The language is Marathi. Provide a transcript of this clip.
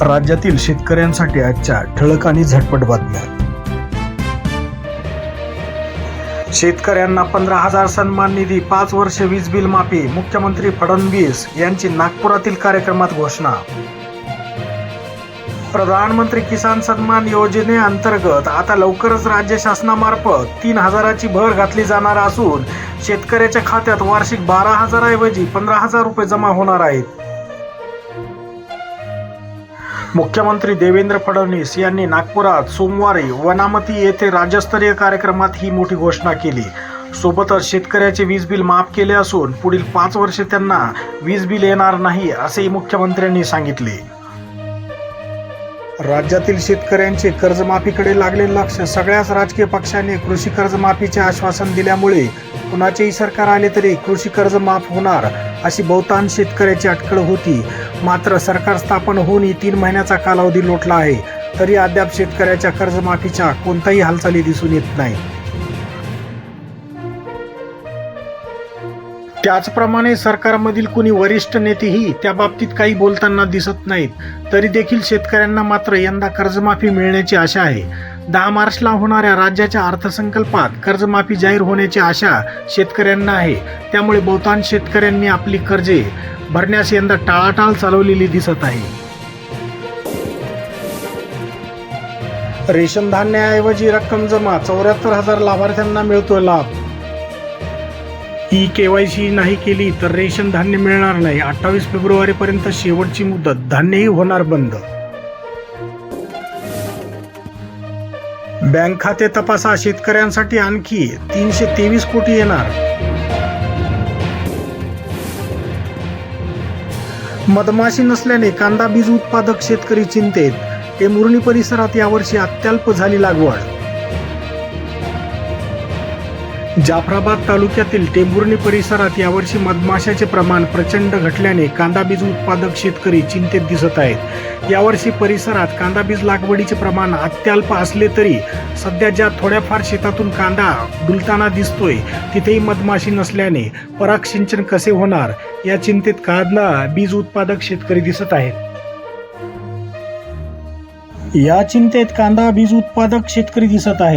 राज्यातील शेतकऱ्यांसाठी आजच्या ठळक आणि झटपट बातम्या. शेतकऱ्यांना पंधरा हजार सन्मान निधी पाच वर्ष वीज बिल माफी मुख्यमंत्री फडणवीस यांची नागपुरातील कार्यक्रमात घोषणा. प्रधानमंत्री किसान सन्मान योजनेअंतर्गत आता लवकरच राज्य शासनामार्फत तीन हजाराची भर घातली जाणार असून शेतकऱ्याच्या खात्यात वार्षिक बारा हजाराऐवजी पंधरा हजार रुपये जमा होणार आहेत. मुख्यमंत्री देवेंद्र फडणवीस यांनी नागपुरात सोमवारी वनामती येथे राज्यस्तरीय कार्यक्रमात ही मोठी घोषणा केली. सोबतच शेतकऱ्याचे वीज बिल माफ केले असून पुढील पाच वर्षे त्यांना वीज बिल येणार नाही असेही मुख्यमंत्र्यांनी सांगितले. राज्यातील शेतकऱ्यांचे कर्जमाफीकडे लागले लक्ष सगळ्याच राजकीय पक्षांनी कृषी कर्जमाफीचे आश्वासन दिल्यामुळे कुणाचेही सरकार आले तरी कृषी कर्ज माफ होणार अशी बहुतांश शेतकऱ्याची अटकळ होती. मात्र सरकार स्थापन होऊन तीन महिन्याचा कालावधी लोटला आहे. तरी अद्याप शेतकऱ्याच्या कर्जमाफीच्या कोणत्याही हालचाली दिसून येत नाही त्याचप्रमाणे सरकारमधील कुणी वरिष्ठ नेतेही त्या बाबतीत काही बोलताना दिसत नाहीत. तरी देखील शेतकऱ्यांना मात्र यंदा कर्जमाफी मिळण्याची आशा आहे. दहा मार्चला होणाऱ्या राज्याच्या अर्थसंकल्पात कर्जमाफी जाहीर होण्याची आशा शेतकऱ्यांना आहे. त्यामुळे बहुतांश शेतकऱ्यांनी आपली कर्जे भरण्यास यंदा टाळाटाळ चालवलेली दिसत आहे. रेशन धान्याऐवजी रक्कम जमा चौऱ्याहत्तर हजार लाभार्थ्यांना मिळतोय लाभ. ई सी नाही केली तर रेशन धान्य मिळणार नाही. अठ्ठावीस फेब्रुवारी पर्यंत शेवटची मुदत धान्यही होणार बंद. बँक खाते तपासा. शेतकऱ्यांसाठी आणखी तीनशे तेवीस कोटी येणार. मधमाशी नसल्याने कांदा बीज उत्पादक शेतकरी चिंतेत. टेंभुर्णी परिसरात यावर्षी अत्यल्प झाली लागवड. जाफराबाद तालुक्यातील टेंभुर्णी परिसरात यावर्षी मधमाशाचे प्रमाण प्रचंड घटल्याने कांदा बीज उत्पादक शेतकरी चिंतेत दिसत आहेत. यावर्षी परिसरात कांदा बीज लागवडीचे प्रमाण अत्यल्प असले तरी सध्या ज्या थोड्याफार शेतातून कांदा डुलताना दिसतोय तिथेही मधमाशी नसल्याने पराग सिंचन कसे होणार या चिंतेत कांदा बीज उत्पादक शेतकरी दिसत आहेत. या चिंतेत कांदा बीज उत्पादक शेतकरी दिसत आहे